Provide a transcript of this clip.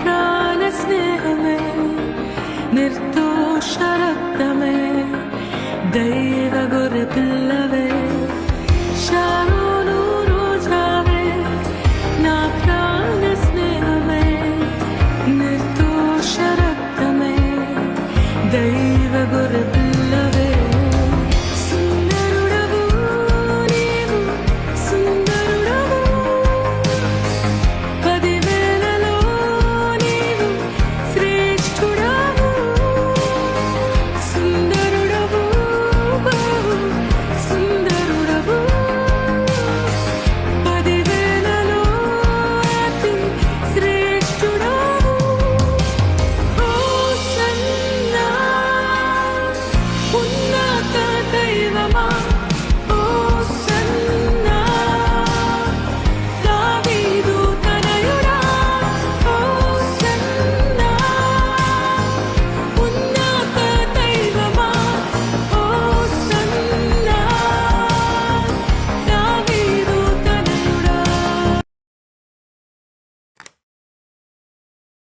प्राणस्नेहमे निर्दोषरक्तमे दैवगुरुपल्लवे शारोनु रोजावे ना प्राणस्नेहमे निर्दोषरक्तमे दैवगुरु my